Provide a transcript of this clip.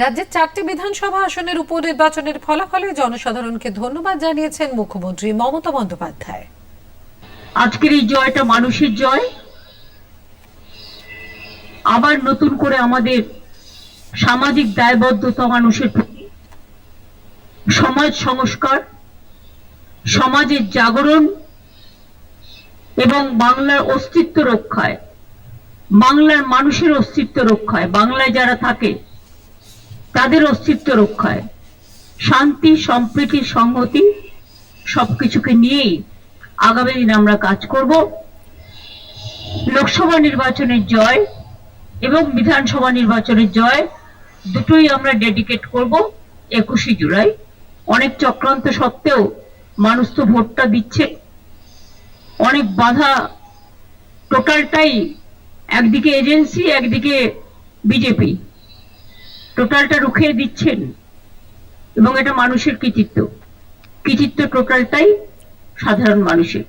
রাজ্যের চারটি বিধানসভা আসনের উপনির্বাচনের ফলাফলে জনসাধারণকে ধন্যবাদ জানিয়েছেন মুখ্যমন্ত্রী মমতা বন্দ্যোপাধ্যায়। আজকের এই জয়টা মানুষের জয়। আবার নতুন করে আমাদের সামাজিক দায়বদ্ধতা মানুষের প্রতি, সমাজ সংস্কার, সমাজের জাগরণ এবং বাংলার অস্তিত্ব রক্ষায়, বাংলার মানুষের অস্তিত্ব রক্ষায়, বাংলায় যারা থাকে তাদের অস্তিত্ব রক্ষায়। শান্তি, সম্প্রীতি, সংহতি সবকিছুকে নিয়েই আগামী দিন আমরা কাজ করব। লোকসভা নির্বাচনের জয় এবং বিধানসভা নির্বাচনের জয় দুটোই আমরা ডেডিকেট করব একুশে জুলাই। অনেক চক্রান্ত সত্ত্বেও মানুষ তো ভোটটা দিচ্ছে। অনেক বাধা টোটালটাই একদিকে এজেন্সি, একদিকে বিজেপি। টোটালটা রুখিয়ে দিচ্ছেন এবং এটা মানুষের কৃতিত্ব। কৃতিত্ব টোটালটাই সাধারণ মানুষের।